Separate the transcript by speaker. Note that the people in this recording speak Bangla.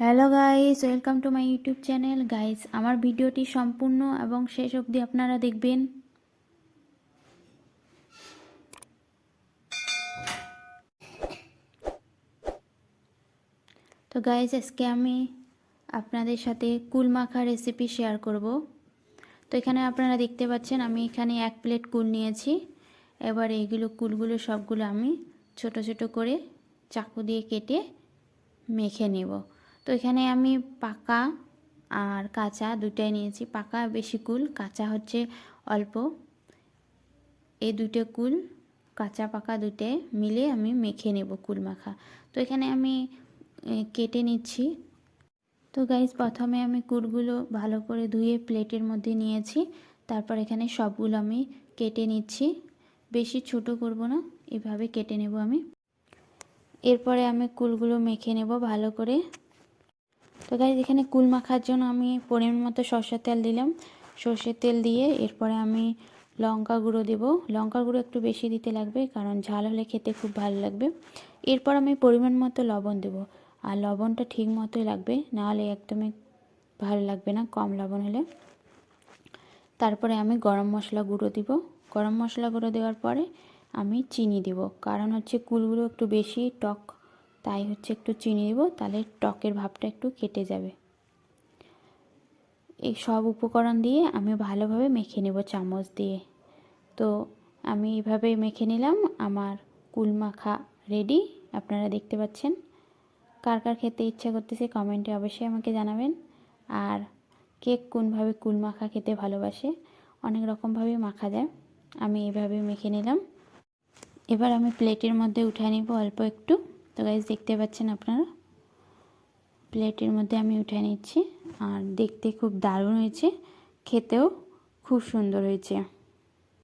Speaker 1: Hello guys welcome to my YouTube channel guys আমার ভিডিওটি সম্পূর্ণ এবং শেষ অবধি আপনারা দেখবেন। তো গাইস আজকে আমি আপনাদের সাথে কুল মাখা রেসিপি শেয়ার করব। তো, এখানে আপনারা দেখতে পাচ্ছেন, আমি এখানে এক প্লেট কুল নিয়েছি। এবার এইগুলো কুলগুলো সবগুলো আমি ছোট ছোট করে চাকু দিয়ে কেটে মেখে নেব। তো এখানে আমি পাকা আর কাঁচা দুটাই নিয়েছি। পাকা বেশি কুল, কাঁচা হচ্ছে অল্প। এই দুটো কুল, কাঁচা পাকা দুটো মিলে আমি মেখে নেব কুল মাখা। তো এখানে আমি কেটে নিচ্ছি। তো গাইজ প্রথমে আমি কুলগুলো ভালো করে ধুয়ে প্লেটের মধ্যে নিয়েছি। তারপর এখানে সবগুলো আমি কেটে নিচ্ছি। বেশি ছোট করব না, এভাবে কেটে নেব আমি। এরপরে আমি কুলগুলো মেখে নেব ভালো করে। তো গাইজ এখানে কুল মাখার জন্য আমি পরিমাণ মতো সর্ষের তেল দিলাম। সর্ষের তেল দিয়ে এরপরে আমি লঙ্কা গুঁড়ো দেবো। লঙ্কা গুঁড়ো একটু বেশি দিতে লাগবে, কারণ ঝাল হলে খেতে খুব ভালো লাগবে। এরপর আমি পরিমাণ মতো লবণ দেব। আর লবণটা ঠিক মতোই লাগবে নাহলে একদমই ভালো লাগবে না, কম লবণ হলে। তারপরে আমি গরম মশলা গুঁড়ো দিব। গরম মশলা গুঁড়ো দেওয়ার পরে আমি চিনি দিব, কারণ হচ্ছে কুলগুলো একটু বেশি টক তাই হচ্ছে একটু চিনি দিব, তাহলে টকের ভাবটা একটু কেটে যাবে। এই সব উপকরণ দিয়ে আমি ভালোভাবে মেখে নেব চামচ দিয়ে। তো আমি এইভাবে মেখে নিলাম, আমার কুল মাখা রেডি আপনারা দেখতে পাচ্ছেন। কার কার খেতে ইচ্ছা করতেছে কমেন্টে অবশ্যই আমাকে জানাবেন। আর কে কোনভাবে কুল মাখা খেতে ভালোবাসে, অনেক রকমভাবে মাখা যায়, আমি এইভাবে মেখে নিলাম। এবার আমি প্লেটের মধ্যে উঠে নিব অল্প একটু। তো গাইজ দেখতে পাচ্ছেন আপনারা? প্লেটের মধ্যে আমি উঠে নিচ্ছি। আর দেখতে খুব দারুণ হয়েছে। খেতেও খুব সুন্দর হয়েছে।